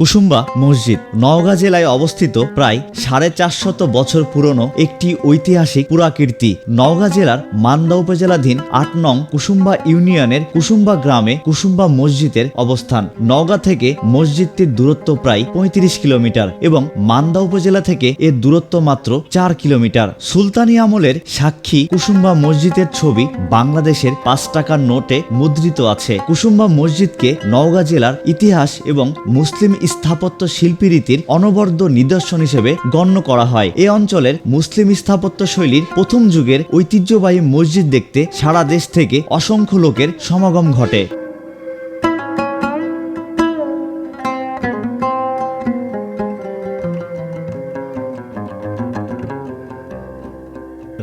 কুসুম্বা মসজিদ নওগাঁ জেলায় অবস্থিত প্রায় সাড়ে চারশত বছর পুরনো একটি ঐতিহাসিক পুরাকীর্তি। নওগাঁ জেলার মান্দা উপজেলাধীন আট নং কুসুম্বা ইউনিয়নের কুসুম্বা গ্রামে কুসুম্বা মসজিদের অবস্থান। নওগাঁ থেকে মসজিদটির দূরত্ব প্রায় পঁয়ত্রিশ কিলোমিটার এবং মান্দা উপজেলা থেকে এর দূরত্ব মাত্র চার কিলোমিটার। সুলতানি আমলের সাক্ষী কুসুম্বা মসজিদের ছবি বাংলাদেশের পাঁচ টাকার নোটে মুদ্রিত আছে। কুসুম্বা মসজিদকে নওগাঁ জেলার ইতিহাস এবং মুসলিম স্থাপত্য শিল্পী রীতির অনবদ্য নিদর্শন হিসেবে গণ্য করা হয়। এ অঞ্চলের মুসলিম স্থাপত্য শৈলীর প্রথম যুগের ঐতিহ্যবাহী মসজিদ দেখতে সারা দেশ থেকে অসংখ্য লোকের সমাগম ঘটে।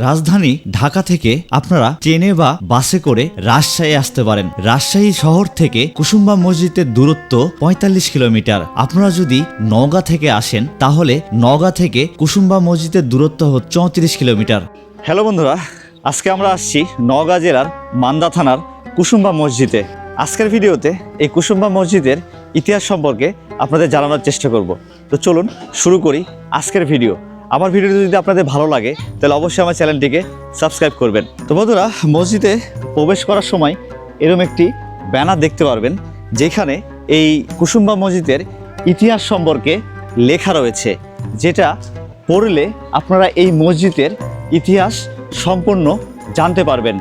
রাজধানী ঢাকা থেকে আপনারা ট্রেনে বা বাসে করে রাজশাহী আসতে পারেন। রাজশাহী শহর থেকে কুসুম্বা মসজিদের দূরত্ব ৪৫ কিলোমিটার। আপনারা যদি নওগাঁ থেকে আসেন, তাহলে নওগাঁ থেকে কুসুম্বা মসজিদের দূরত্ব হচ্ছে চৌত্রিশ কিলোমিটার। হ্যালো বন্ধুরা, আজকে আমরা আসছি নওগাঁ জেলার মান্দা থানার কুসুম্বা মসজিদে। আজকের ভিডিওতে এই কুসুম্বা মসজিদের ইতিহাস সম্পর্কে আপনাদের জানানোর চেষ্টা করব। তো চলুন শুরু করি আজকের ভিডিও। আমার ভিডিওটি যদি আপনাদের ভালো লাগে, তাহলে অবশ্যই আমার চ্যানেলটিকে সাবস্ক্রাইব করবেন। তো বন্ধুরা, মসজিদে প্রবেশ করার সময় এরম একটি ব্যানার দেখতে পারবেন, যেখানে এই কুসুম্বা মসজিদের ইতিহাস সম্পর্কে লেখা রয়েছে, যেটা পড়লে আপনারা এই মসজিদের ইতিহাস সম্পূর্ণ জানতে পারবেন।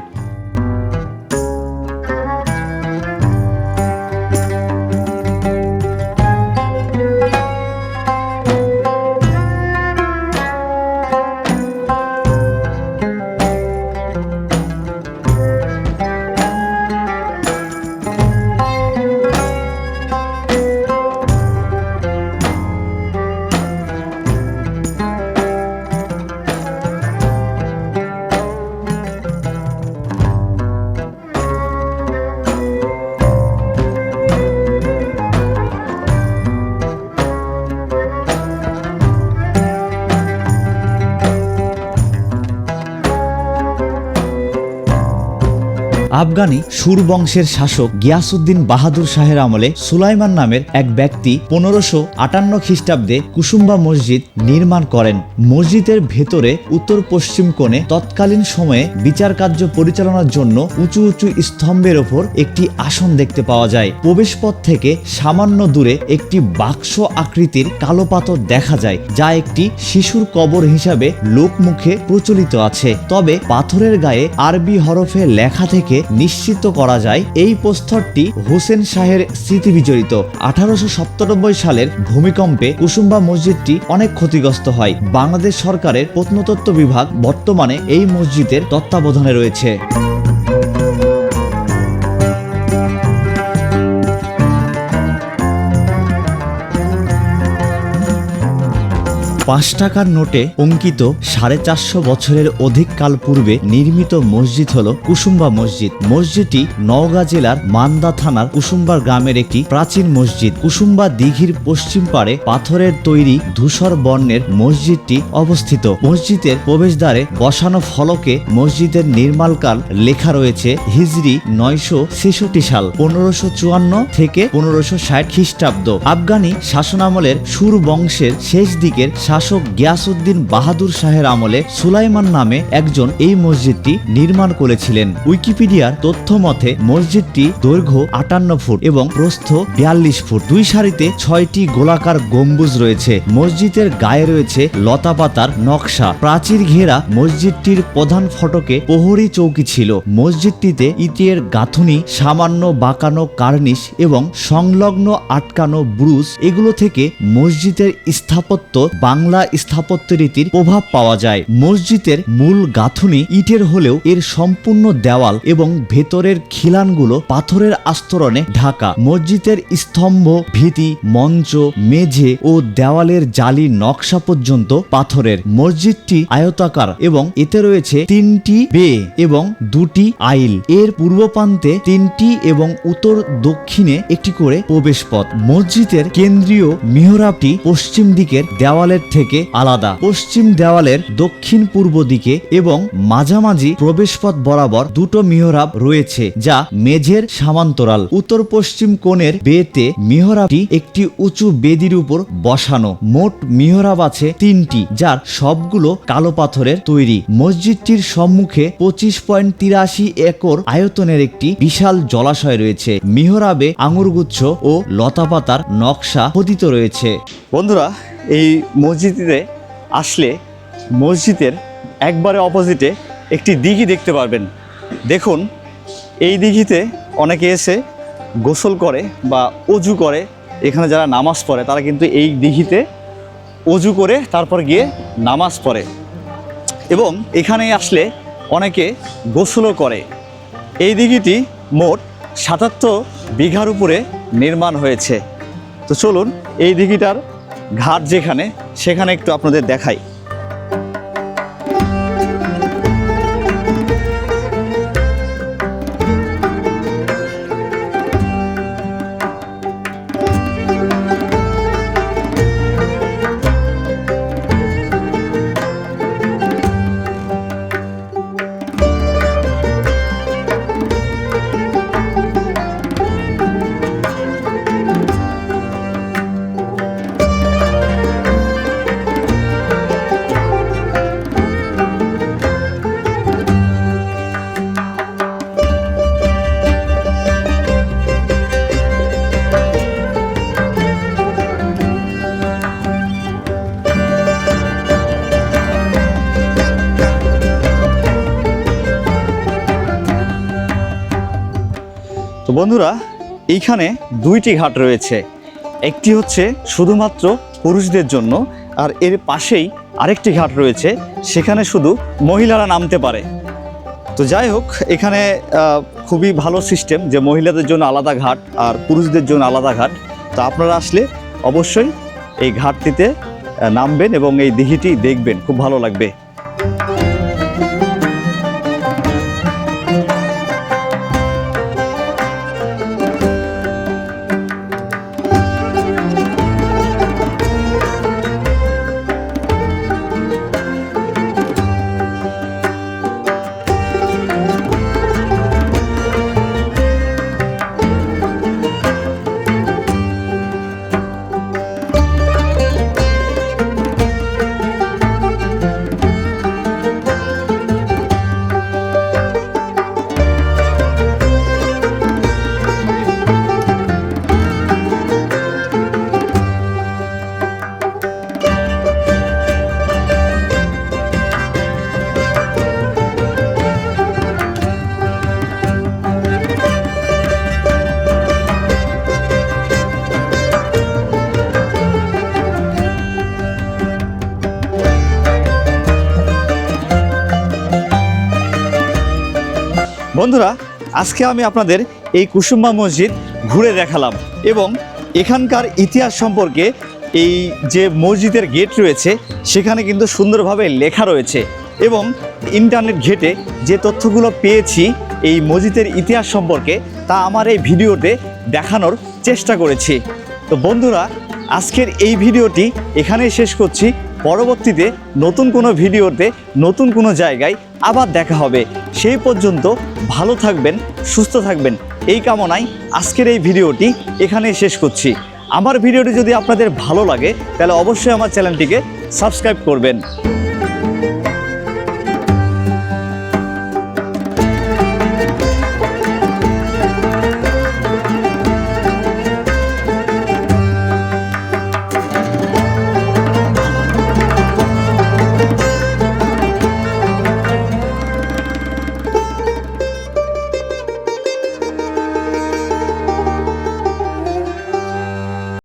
আফগানি সুর বংশের শাসক গিয়াসুদ্দিন বাহাদুর শাহের আমলে সুলাইমান নামের এক ব্যক্তি পনেরোশো আটান্ন খ্রিস্টাব্দে কুসুম্বা মসজিদ নির্মাণ করেন। মসজিদের ভেতরে উত্তর পশ্চিম কোণে তৎকালীন সময়ে বিচার কার্য পরিচালনার জন্য উঁচু উঁচু স্তম্ভের ওপর একটি আসন দেখতে পাওয়া যায়। প্রবেশপথ থেকে সামান্য দূরে একটি বাক্স আকৃতির কালো পাথর দেখা যায়, যা একটি শিশুর কবর হিসাবে লোকমুখে প্রচলিত আছে। তবে পাথরের গায়ে আরবি হরফে লেখা থেকে নিশ্চিত করা যায়, এই প্রস্তরটি হোসেন শাহের স্মৃতি বিজড়িত। আঠারোশো সালের ভূমিকম্পে কুসুম্বা মসজিদটি অনেক ক্ষতিগ্রস্ত হয়। বাংলাদেশ সরকারের প্রত্নতত্ত্ব বিভাগ বর্তমানে এই মসজিদের তত্ত্বাবধানে রয়েছে। পাঁচ টাকার নোটে অঙ্কিত সাড়ে চারশো বছরের অধিক কাল পূর্বে নির্মিত মসজিদ হল কুসুম্বা মসজিদ। মসজিদটি নওগাঁ জেলার মান্দা থানার কুসুম্বা গ্রামের একটি প্রাচীন মসজিদ। কুসুম্বা দিঘির পশ্চিম পাড়ে পাথরের তৈরি ধূসর বর্ণের মসজিদটি অবস্থিত। মসজিদের প্রবেশদ্বারে বসানো ফলকে মসজিদের নির্মাণকাল লেখা রয়েছে হিজরি নয়শো ছেষট্টি সাল, পনেরোশো চুয়ান্ন থেকে পনেরোশো ষাট খ্রিস্টাব্দ। আফগানি শাসনামলের সুর বংশের শেষ দিকের শাসক গিয়াসুদ্দিন বাহাদুর শাহের আমলে সুলাইমান নামে একজন এই মসজিদটি নির্মাণ করেছিলেন। উইকিপিডিয়ার তথ্য মতে, মসজিদটি দৈর্ঘ্য আটান্ন ফুট এবং প্রস্থ বিয়াল্লিশ ফুট। দুই সারিতে ছয়টি গোলাকার গম্বুজ রয়েছে। মসজিদের গায়ে রয়েছে লতাপাতার নকশা। প্রাচীর ঘেরা মসজিদটির প্রধান ফটকে প্রহরী চৌকি ছিল। মসজিদটিতে ইটের গাঁথুনি, সামান্য বাঁকানো কার্নিশ এবং সংলগ্ন আটকানো ব্রুজ এগুলো থেকে মসজিদের স্থাপত্য বাংলা স্থাপত্য রীতির প্রভাব পাওয়া যায়। মসজিদের মূল গাঁথুনি ইটের হলেও এর সম্পূর্ণ দেওয়াল এবং ভেতরের খিলানগুলো পাথরের আস্তরণে ঢাকা। মসজিদের স্তম্ভ, ভীতি, মঞ্চ, মেঝে ও দেওয়ালের জালি নকশা পর্যন্ত পাথরের। মসজিদটি আয়তাকার এবং এতে রয়েছে তিনটি বে এবং দুটি আইল। এর পূর্ব প্রান্তে তিনটি এবং উত্তর দক্ষিণে একটি করে প্রবেশপথ। মসজিদের কেন্দ্রীয় মিহরাবটি পশ্চিম দিকের দেওয়ালের থেকে আলাদা। পশ্চিম দেওয়ালের দক্ষিণ পূর্ব দিকে এবং মাঝামাঝি প্রবেশপথ বরাবর দুটো মিহরাব রয়েছে, যা মেঝের সামান্তরাল। উত্তর পশ্চিম কোণের বেতে মিহরাবটি একটি উঁচু বেদির উপর বসানো। মোট মিহরাব আছে তিনটি, যার সবগুলো কালো পাথরের তৈরি। মসজিদটির সম্মুখে পঁচিশ পয়েন্ট তিরাশি একর আয়তনের একটি বিশাল জলাশয় রয়েছে। মিহরাবে আঙুরগুচ্ছ ও লতাপাতার নকশা খোদিত রয়েছে। বন্ধুরা এই মসজিদে আসলে মসজিদের একবারে অপোজিটে একটি দিঘি দেখতে পারবেন। দেখুন, এই দিঘিতে অনেকে এসে গোসল করে বা অজু করে, এখানে যারা নামাজ পড়ে, তারা কিন্তু এই দিঘিতে অজু করে তারপর গিয়ে নামাজ পড়ে। এবং এখানে আসলে অনেকে গোসলও করে। এই দিঘিটি মোট সাতাত্তর বিঘার উপরে নির্মাণ হয়েছে। তো চলুন, এই দিঘিটার ঘাট যেখানে সেখানে একটু আপনাদের দেখাই। তো বন্ধুরা, এইখানে দুইটি ঘাট রয়েছে। একটি হচ্ছে শুধুমাত্র পুরুষদের জন্য, আর এর পাশেই আরেকটি ঘাট রয়েছে, সেখানে শুধু মহিলারা নামতে পারে। তো যাই হোক, এখানে খুবই ভালো সিস্টেম যে মহিলাদের জন্য আলাদা ঘাট আর পুরুষদের জন্য আলাদা ঘাট। তো আপনারা আসলে অবশ্যই এই ঘাটটিতে নামবেন এবং এই দিঘিটি দেখবেন, খুব ভালো লাগবে। বন্ধুরা, আজকে আমি আপনাদের এই কুসুম্বা মসজিদ ঘুরে দেখালাম এবং এখানকার ইতিহাস সম্পর্কে এই যে মসজিদের গেট রয়েছে, সেখানে কিন্তু সুন্দরভাবে লেখা রয়েছে এবং ইন্টারনেট ঘেটে যে তথ্যগুলো পেয়েছি এই মসজিদের ইতিহাস সম্পর্কে, তা আমার এই ভিডিওতে দেখানোর চেষ্টা করেছি। তো বন্ধুরা, আজকের এই ভিডিওটি এখানেই শেষ করছি। পরবর্তীতে নতুন কোনো ভিডিওতে, নতুন কোনো জায়গায় আবার দেখা হবে। সেই পর্যন্ত ভালো থাকবেন, সুস্থ থাকবেন। এই কামনায় আজকের এই ভিডিওটি এখানেই শেষ করছি। আমার ভিডিওটি যদি আপনাদের ভালো লাগে, তাহলে অবশ্যই আমার চ্যানেলটিকে সাবস্ক্রাইব করবেন।